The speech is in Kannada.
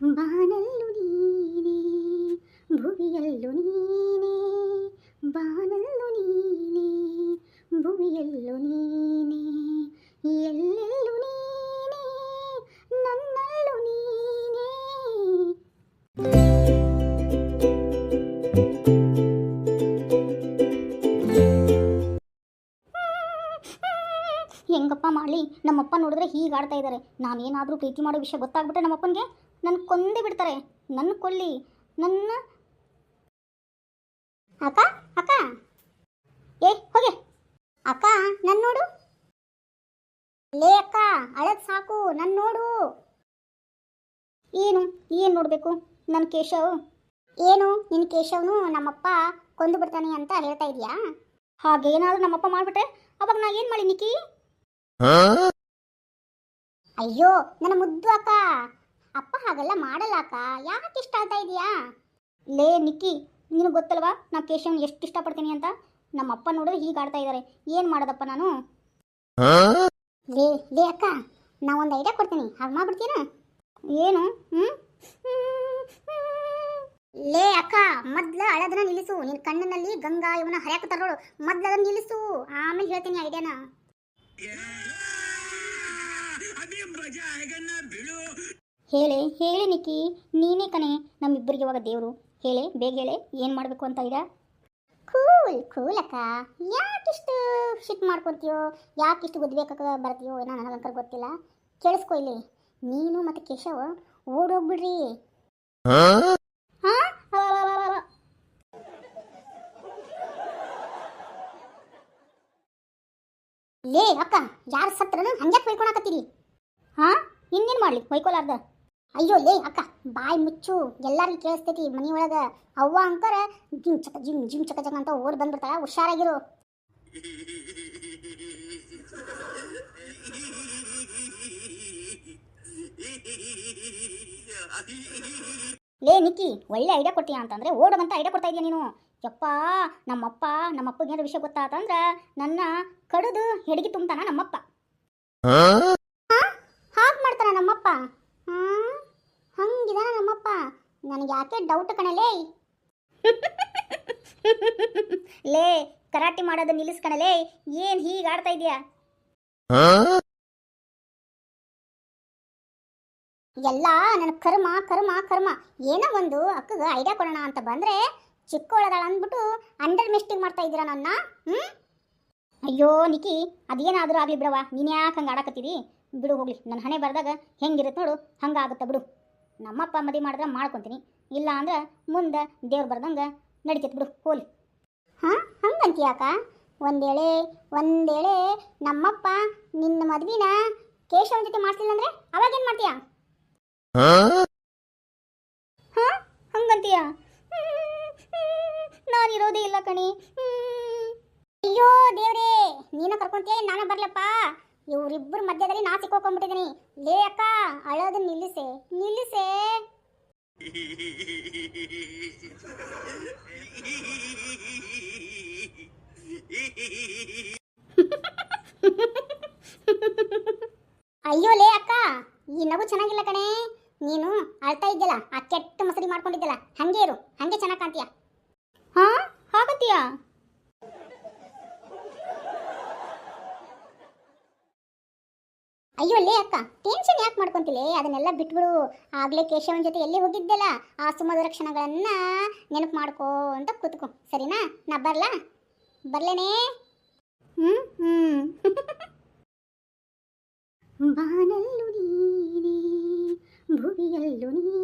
ಬಾನಲ್ಲು ನೀನೇ, ಭುವಿಯಲ್ಲು ನೀನೇ, ಬಾನಲ್ಲು ನೀನೇ, ಭುವಿಯಲ್ಲು ನೀನೇ, ಎಲ್ಲೆಲ್ಲು ನೀನೇ ನೀನೇ. ಹೆಂಗಪ್ಪ ಮಾಡಲಿ? ನಮ್ಮಪ್ಪ ನೋಡಿದ್ರೆ ಹೀಗೆ ಆಡ್ತಾ ಇದ್ದಾರೆ ನಾನೇನಾದರೂ ಪ್ರೀತಿ ಮಾಡೋ ವಿಷಯ ಗೊತ್ತಾಗ್ಬಿಟ್ರೆ ನಮ್ಮಪ್ಪನಿಗೆ? ನನ್ನ ಕೊಂದೇ ಬಿಡ್ತಾರೆ. ನನ್ನ ಕೊಲ್ಲಿ ನನ್ನ ಅಕ್ಕ ಅಕ್ಕ. ಏ ಹೋಗೆ. ಅಕ್ಕ ನನ್ನ ನೋಡು. ಲೇ ಅಕ್ಕ ಅಳದ್ ಸಾಕು. ನನ್ನ ನೋಡು. ಏನು ಏನು ನೋಡಬೇಕು? ನನ್ನ ಕೇಶವ್. ಏನು ನಿನ್ನ ಕೇಶವ್ನು ನಮ್ಮಪ್ಪ ಕೊಂದು ಬಿಡ್ತಾನೆ ಅಂತ ಹೇಳ್ತಾ ಇದೀಯಾ? ಹಾಗೇನಾದ್ರೂ ನಮ್ಮಪ್ಪ ಮಾಡ್ಬಿಟ್ರೆ ಅವಾಗ ನಾ ಏನು ಮಾಡಿ ನಿಕ್ಕಿ? ಅಯ್ಯೋ ನನ್ನ ಮುದ್ದು ಅಕ್ಕ. ಅಪ್ಪ ಹಾಗೆಲ್ಲ ಮಾಡಲ್ಲಕ್ಕ ಯಾಕೆ ಇಷ್ಟ ಆಗ್ತಾ ಇದೆಯಾ? ಲೇ, ನಿಕ್ಕಿ, ನಿನಗೆ ಗೊತ್ತಲ್ವಾ ನಾ ಕೇಶವನ್ ಎಷ್ಟು ಇಷ್ಟಪಡ್ತೀನಿ ಅಂತ? ನಮ್ಮ ಅಪ್ಪ ನೋಡಿದ್ರೆ ಹೀಗೆ ಆಡ್ತಾ ಇದ್ದಾರೆ ಏನು ಮಾಡೋದಪ್ಪ ನಾನು? ಲೇ ಲೇ ಅಕ್ಕ, ನಾ ಒಂದು ಐಡಿಯಾ ಕೊಡ್ತೀನಿ. ಹಾಗೆ ಮಾಡ್ಬಿಡ್ತೀರಾ ಏನು? ಹ್ಞೂ ಲೇ ಅಕ್ಕ, ಮೊದ್ಲ ಅಳದನ್ನ ನಿಲ್ಲಿಸು. ನಿನ್ನ ಕಣ್ಣಿನಲ್ಲಿ ಗಂಗಾ ಇವನ ಹರ್ಯಾಕತ್ತಾರ ತರೋಳು ಮೊದ್ಲು ಅದನ್ನ ನಿಲ್ಲಿಸು. ಆಮೇಲೆ ಹೇಳ್ತೀನಿ ಐಡಿಯಾನ ಹೇಳಿ, ಹೇಳೆ ನಿಕ್ಕಿ. ನೀನೇ ಕಣೆ, ನಮ್ಮಿಬ್ಬರಿಗೆ ಇವಾಗ ದೇವರು. ಹೇಳಿ, ಬೇಗ ಹೇಳಿ, ಏನು ಮಾಡಬೇಕು ಅಂತ ಈಗ ಕೂಲ್ ಕೂಲ್ ಅಕ್ಕ. ಯಾಕಿಷ್ಟು ಶಿಟ್ ಮಾಡ್ಕೊತೀಯೋ, ಯಾಕಿಷ್ಟು ಗುದ್ಬೇಕಾಗ ಬರ್ತೀಯೋ, ಏನೋ ನನಗಂಕರ್ ಗೊತ್ತಿಲ್ಲ. ಕೇಳಿಸ್ಕೊ ಇಲ್ಲಿ. ನೀನು ಮತ್ತು ಕೇಶವ್ ಓಡೋಗ್ಬಿಡ್ರಿ. ಲೇ, ಅಕ್ಕ, ಯಾರು ಸತ್ರನು ಹಂಗ್ಯಾಕೆ ಬೈಕೊಳಕತ್ತೀರಿ ಹಾ? ಇನ್ನೇನು ಮಾಡ್ಲಿ ಹೊಯ್ಕೊಲಾರ್ದ ಅಯ್ಯೋ, ಲೇ, ಅಕ್ಕ, ಬಾಯಿ ಮುಚ್ಚು. ಎಲ್ಲರಿಗೂ ಕೇಳಿಸ್ತೈತಿ ಮನಿಯೊಳಗ ಅವ್ವ ಅಂಕರ ಜಿಮ್ ಚಕ, ಜಿಮ್ ಜಿಮ್ ಚಕ ಚಕ ಅಂತ ಓಡ್ ಬಂದ್ಬಿಡ್ತಾಳ, ಹುಷಾರಾಗಿರು. ಏ ನಿಕ್ಕಿ, ಒಳ್ಳೆ ಐಡಿಯಾ ಕೊಟ್ಟಿಯಾ ಅಂತಂದ್ರೆ ಓಡೋದಂತ ಐಡಿಯಾ ಕೊಡ್ತಾ ಇದೀಯ ನೀನು? ಯಪ್ಪ, ನಮ್ಮಪ್ಪ, ನಮ್ಮಪ್ಪಗೆ ಏನಾದ್ರು ವಿಷಯ ಗೊತ್ತಾತಂದ್ರ ನನ್ನ ಕಡದು ಹೆಡಿಗೆ ತುಂಬತಾನ ನಮ್ಮಪ್ಪ ಹಾಗೆ ಮಾಡ್ತಾನ ನಮ್ಮಪ್ಪ ಹ್ಮ್ ಹಂಗಿದಾನ ನಮ್ಮಪ್ಪ ಯಾಕೆ ಡೌಟ್ ಕಣಲೇ ಲೇ? ಕರಾಟಿ ಮಾಡೋದು ನಿಲ್ಲಿಸ್ಕಣಲೇ ಏನ್ ಹೀಗೆ ಆಡ್ತಾ ಇದೀಯಾ? ಎಲ್ಲ ನನ್ನ ಕರ್ಮ ಕರ್ಮ ಕರ್ಮ. ಏನೋ ಒಂದು ಅಕ್ಕಗ ಐಡಿಯಾ ಕೊಡೋಣ ಅಂತ ಬಂದ್ರೆ ಚಿಕ್ಕೋಳದಾಳ ಅಂದ್ಬಿಟ್ಟು ಅಂಡರ್ ಮಿಸ್ಟೇಕ್ ಮಾಡ್ತಾ ಇದ್ದೀರಾ ನನ್ನ? ಹ್ಮ್? ಅಯ್ಯೋ, ನಿಕಿ, ಅದೇನಾದ್ರೂ ಆಗ್ಲಿ ಬಿಡವಾ ನೀನ್ ಯಾಕೆ ಹಂಗೆ ಆಡಕತ್ತೀರಿ? ಬಿಡು ಹೋಗ್ಲಿ. ನನ್ನ ಹಣೆ ಬರ್ದಾಗ ಹೆಂಗಿರುತ್ತೆ ನೋಡು. ಹಂಗಾಗುತ್ತೆ ಬಿಡು. ನಮ್ಮಪ್ಪ ಮದುವೆ ಮಾಡಿದ್ರೆ ಮಾಡ್ಕೊತೀನಿ. ಇಲ್ಲ ಅಂದ್ರೆ ಮುಂದೆ ದೇವ್ರು ಬರ್ದಂಗೆ ನಡಿತೈತೆ ಬಿಡು, ಹೋಲಿ. ಹಾಂ? ಹಂಗಂತೀಯಾಕ? ಒಂದೇಳೆ ಒಂದೇಳೆ, ನಮ್ಮಪ್ಪ ನಿನ್ನ ಮದ್ವಿನ ಕೇಶವನ ಜೊತೆ ಮಾಡ್ತಿಲ್ಲ ಅಂದ್ರೆ ಅವಾಗ ಏನು ಮಾಡ್ತೀಯಾ? ಹಾ? ನಾನು ಇರೋದೇ ಇಲ್ಲ ಕಣಿ. ಅಯ್ಯೋ ದೇವ್ರೇ, ನೀನ ಕರ್ಕೊಂತೀಯ, ನಾನು ಬರ್ಲಪ್ಪ? ಇವರಿಬ್ಬರ ಮಧ್ಯದಲ್ಲಿ ನಾ ಸಿಕ್ಕೋಕೊಂಡ್ಬಿಟ್ಟಿದ್ದೀನಿ ಲೇ ಅಕ್ಕ, ಅಳೋದು ನಿಲ್ಲಿಸೆ ನಿಲ್ಲಿಸೆ. ಅಯ್ಯೋ ಲೇ ಅಕ್ಕ, ಈ ನಗು ಚೆನ್ನಾಗಿಲ್ಲ ಕಣೆ. ನೀನು ಅಳ್ತಾ ಇದ್ದಲ್ಲ ಆ ಕೆಟ್ಟ ಮಸರಿ ಮಾಡ್ಕೊಂಡಿದ್ದಲ್ಲ, ಹಂಗೆ ಇರು, ಹಂಗೆ ಚೆನ್ನಾಗಿ ಕಾಣ್ತೀಯ? ಹಾ ಹಾಗತ್ತೀಯಾ ಅಯ್ಯೋ ಲೇ ಅಕ್ಕ ಟೆನ್ಷನ್ ಯಾಕೆ ಮಾಡ್ಕೊತೀಲಿ? ಅದನ್ನೆಲ್ಲ ಬಿಟ್ಬಿಡು. ಆಗಲೇ ಕೇಶವನ ಜೊತೆ ಎಲ್ಲಿ ಹೋಗಿದ್ದೆಲ್ಲ? ಆ ಸುಮಧುರ ಕ್ಷಣಗಳನ್ನು ನೆನಪು ಮಾಡ್ಕೋ ಅಂತ ಕೂತ್ಕೊ. ಸರಿನಾ? ನಾ ಬರಲಾ? ಬರ್ಲೇನೇ? ಹ್ಞೂ ಹ್ಞೂ ಬಾನಲ್ಲು ನೀನೇ, ಭುವಿಯಲ್ಲು ನೀನೇ